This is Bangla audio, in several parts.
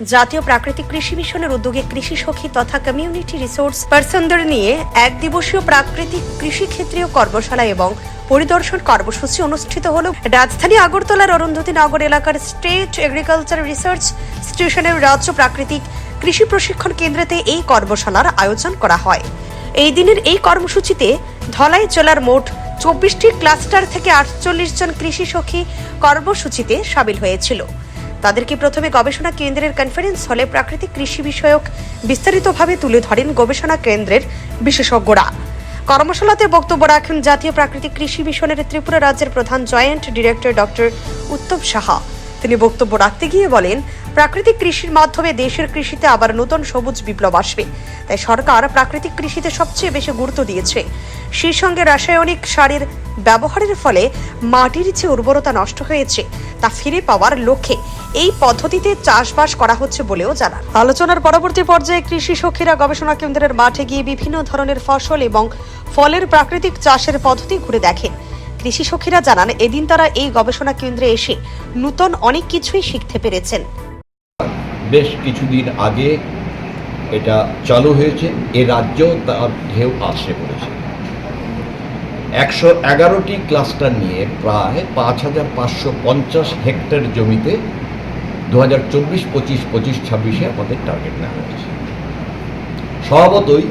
জাতীয় প্রাকৃতিক কৃষি মিশনের উদ্যোগে কৃষি সখী তথা কমিউনিটি রিসোর্স পার্সনদের নিয়ে এক দিবসীয় প্রাকৃতিক কৃষি ক্ষেত্রীয় কর্মশালা এবং পরিদর্শন কর্মসূচি অনুষ্ঠিত হল। রাজধানী আগরতলার অরুন্ধতী নগর এলাকার স্টেট এগ্রিকালচার রিসার্চ স্টেশনের রাজ্য প্রাকৃতিক কৃষি প্রশিক্ষণ কেন্দ্রেতে এই কর্মশালার আয়োজন করা হয়। এই দিনের এই কর্মসূচিতে ধলাই জেলার মোট চব্বিশটি ক্লাস্টার থেকে আটচল্লিশ জন কৃষি সখী কর্মসূচিতে সামিল হয়েছিল। তাদেরকে প্রথমে গবেষণা কেন্দ্রের কনফারেন্স হলে প্রাকৃতিক কৃষি বিষয়ক বিস্তারিতভাবে তুলে ধরেন গবেষণা কেন্দ্রের বিশেষজ্ঞরা। কর্মশালাতে বক্তব্য রাখেন জাতীয় প্রাকৃতিক কৃষি মিশনের ত্রিপুরা রাজ্যের প্রধান joint director doctor Uttam Saha. তিনি বক্তব্য রাখতে গিয়ে বলেন, প্রাকৃতিক কৃষির মাধ্যমে দেশের কৃষিতে আবার নতুন সবুজ বিপ্লব আসবে। তাই সরকার প্রাকৃতিক কৃষিতে সবচেয়ে বেশি গুরুত্ব দিয়েছে। সেই সঙ্গে রাসায়নিক সারের ব্যবহারের ফলে মাটির যে উর্বরতা নষ্ট হয়েছে তা ফিরে পাওয়ার লক্ষ্যে এই পদ্ধতিতে চাষবাস করা হচ্ছে বলেও জানান। আলোচনার পরবর্তী পর্যায়ে কৃষি সখীরা গবেষণা কেন্দ্রের মাঠে গিয়ে বিভিন্ন ধরনের ফসল এবং ফলের প্রাকৃতিক চাষের পদ্ধতি ঘুরে দেখেন। কৃষি সখীরা জানান এদিন তারা এই গবেষণা কেন্দ্রে এসে নূতন অনেক কিছুই শিখতে পেরেছেন। বেশ কিছুদিন আগে এটা চালু হয়েছে এ রাজ্য তার ঢেউ আসে পড়েছে একশো এগারোটি ক্লাস্টার নিয়ে প্রায় পাঁচ হাজার পাঁচশো পঞ্চাশ হেক্টর জমিতে দু হাজার চব্বিশ, পঁচিশ পঁচিশ, ছাব্বিশে আমাদের টার্গেট নেওয়া হয়েছে। স্বভাবতই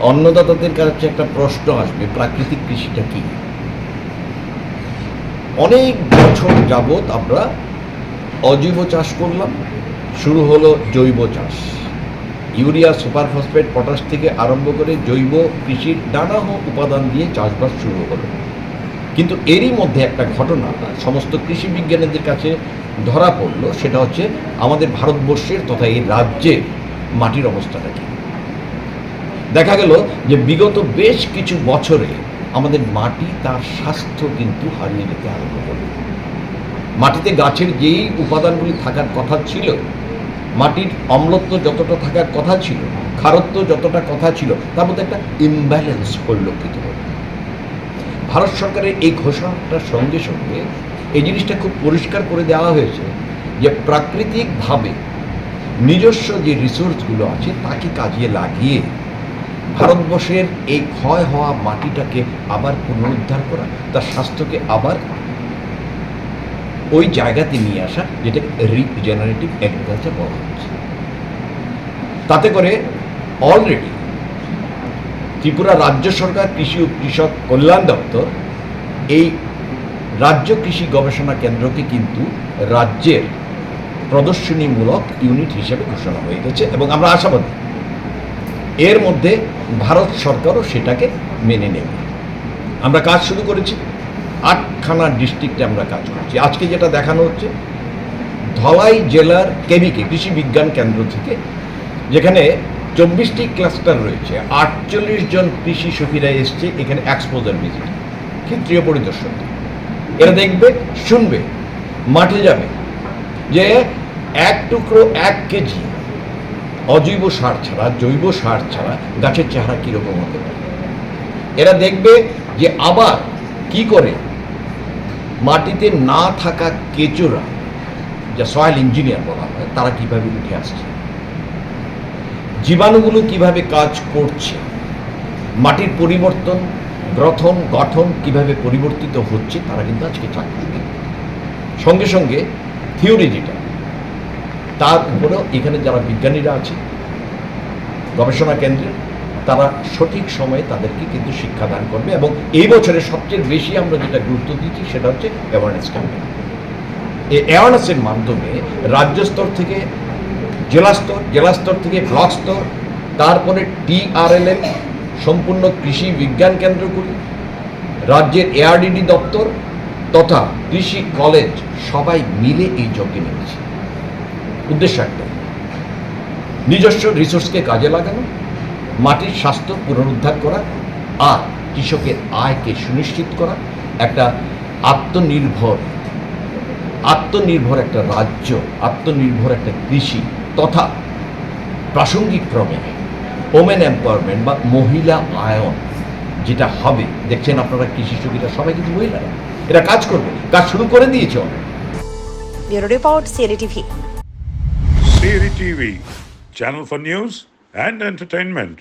অন্নদাতাদের কাছে একটা প্রশ্ন আসবে, প্রাকৃতিক কৃষিটা কী? অনেক বছর যাবৎ আমরা অজৈব চাষ করলাম, শুরু হলো জৈব চাষ। ইউরিয়া সুপার ফসফেট পটাশ থেকে আরম্ভ করে জৈব কৃষির নানা উপাদান দিয়ে চাষবাস শুরু হলো। কিন্তু এরই মধ্যে একটা ঘটনা, সমস্ত কৃষি বিজ্ঞানীদের কাছে ধরা পড়ল, সেটা হচ্ছে আমাদের ভারতবর্ষের তথা এই রাজ্যের মাটির অবস্থাটা কি। দেখা গেল যে বিগত বেশ কিছু বছরে আমাদের মাটি তার স্বাস্থ্য কিন্তু হারিয়ে যেতে আরম্ভ করল। মাটিতে গাছের যেই উপাদানগুলি থাকার কথা ছিল মাটির অম্লত্ব যতটা থাকার কথা ছিল খারত্ব যতটা কথা ছিল, তার মধ্যে একটা ইমব্যালেন্স পরিলক্ষিত ভারত সরকারের এই ঘোষণাটার সঙ্গে সঙ্গে এই জিনিসটা খুব পরিষ্কার করে দেওয়া হয়েছে যে প্রাকৃতিকভাবে নিজস্ব যে রিসোর্সগুলো আছে তাকে কাজে লাগিয়ে ভারতবর্ষের এই ক্ষয় হওয়া মাটিটাকে আবার পুনরুদ্ধার করা, তার স্বাস্থ্যকে আবার ওই জায়গাতে নিয়ে আসা যেটা রিজেনারেটিভ এগ্রিকালচার বলা হচ্ছে। তাতে করে অলরেডি ত্রিপুরা রাজ্য সরকার, কৃষি ও কৃষক কল্যাণ দপ্তর এই রাজ্য কৃষি গবেষণা কেন্দ্রকে কিন্তু রাজ্যের প্রদর্শনীমূলক ইউনিট হিসেবে ঘোষণা হয়ে গেছে এবং আমরা আশাবাদী এর মধ্যে ভারত সরকারও সেটাকে মেনে নেবে। আমরা কাজ শুরু করেছি। আটখানা ডিস্ট্রিক্টে আমরা কাজ করছি। আজকে যেটা দেখানো হচ্ছে, ধলাই জেলার কেবিকে, কৃষি বিজ্ঞান কেন্দ্র থেকে, যেখানে চব্বিশটি ক্লাস্টার রয়েছে। আটচল্লিশ জন কৃষি সখীরা এসছে এখানে এক্সপোজার ভিজিট। ক্ষেত্রীয় পরিদর্শন। এরা দেখবে, শুনবে, মাঠে যাবে যে এক টুকরো এক কেজি অজৈব সার ছাড়া, জৈব সার ছাড়া গাছের চেহারা কীরকম হতে পারে। এরা দেখবে যে আবার কি করে মাটিতে না থাকা কেঁচোরা, যা সয়েল ইঞ্জিনিয়ার বলা হয়, তারা কীভাবে উঠে আসছে? জীবাণুগুলো কীভাবে কাজ করছে? মাটির পরিবর্তন, গ্রথন, গঠন কীভাবে পরিবর্তিত হচ্ছে, তারা কিন্তু আজকে চাকরি সঙ্গে সঙ্গে থিওরি যেটা, তার উপরেও এখানে যারা বিজ্ঞানীরা আছে, গবেষণা কেন্দ্রে তারা সঠিক সময়ে তাদেরকে কিন্তু শিক্ষাদান করবে এবং এই বছরে সবচেয়ে বেশি আমরা যেটা গুরুত্ব দিচ্ছি সেটা হচ্ছে অ্যাওয়ারনেস ক্যাম্পেইন এই অ্যাওয়ারনেসের মাধ্যমে রাজ্য স্তর থেকে জেলা স্তর জেলা স্তর থেকে ব্লক স্তর, তারপরে টিআরএলএম সম্পূর্ণ কৃষি বিজ্ঞান কেন্দ্রগুলি রাজ্যের এআরডিডি দপ্তর তথা কৃষি কলেজ সবাই মিলে এই যজ্ঞে নেমেছে। উদ্দেশ্য একটা নিজস্ব রিসোর্সকে কাজে লাগানো মাটির স্বাস্থ্য পুনরুদ্ধার করা আর কৃষকের আয়কে সুনিশ্চিত করা একটা আত্মনির্ভর আত্মনির্ভর একটা রাজ্য আত্মনির্ভর একটা কৃষি তথা প্রাসঙ্গিক ক্রমে ওমেন এম্পাওয়ারমেন্ট বা মহিলা আয়ন যেটা হবে দেখছেন আপনারা কৃষি সখীরা সবাই কিন্তু মহিলারা এরা কাজ করবে কাজ শুরু করে দিয়েছে। Bureau report TV, channel for news and entertainment.